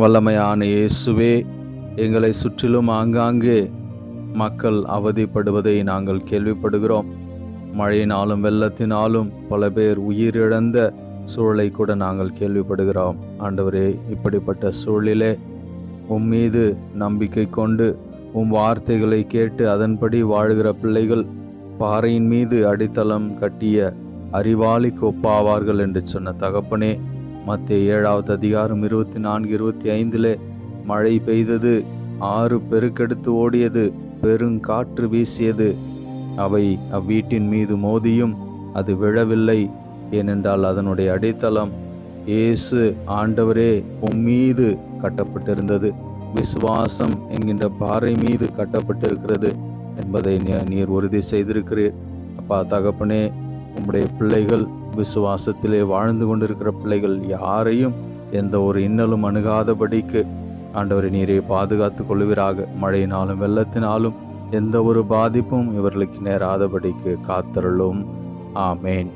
வல்லமையான இயேசுவே எங்களை சுற்றிலும் ஆங்காங்கே மக்கள் அவதிப்படுவதை நாங்கள் கேள்விப்படுகிறோம். மழையினாலும் வெள்ளத்தினாலும் பல பேர் உயிரிழந்த சூழலை கூட நாங்கள் கேள்விப்படுகிறோம். ஆண்டவரே இப்படிப்பட்ட சூழலிலே உம் மீது நம்பிக்கை கொண்டு உம் வார்த்தைகளை கேட்டு அதன்படி வாழ்கிற பிள்ளைகள் பாறையின் மீது அடித்தளம் கட்டிய அறிவாளிக்கு ஒப்பாவார்கள் என்று சொன்ன தகப்பனே மத்திய ஏழாவது அதிகாரம் இருபத்தி நான்கு இருபத்தி ஐந்தில் மழை பெய்தது ஆறு பெருக்கெடுத்து ஓடியது பெருங்காற்று வீசியது. அவை அவ்வீட்டின் மீது மோதியும் அது விழவில்லை ஏனென்றால் அதனுடைய அடித்தளம் இயேசு ஆண்டவரே உம் மீது கட்டப்பட்டிருந்தது. விசுவாசம் என்கின்ற பாறை மீது கட்டப்பட்டிருக்கிறது என்பதை நீ- நீர் உறுதி செய்திருக்கிறீர். அப்பா தகப்பனே உம்முடைய பிள்ளைகள் விசுவாசத்திலே வாழ்ந்து கொண்டிருக்கிற பிள்ளைகள் யாரையும் எந்த ஒரு இன்னலும் அணுகாதபடிக்கு ஆண்டவரை நீரை பாதுகாத்து கொள்வீராக மழையினாலும் வெள்ளத்தினாலும் எந்த ஒரு பாதிப்பும் இவர்களுக்கு நேராதபடிக்கு காத்தருளும். ஆமேன்.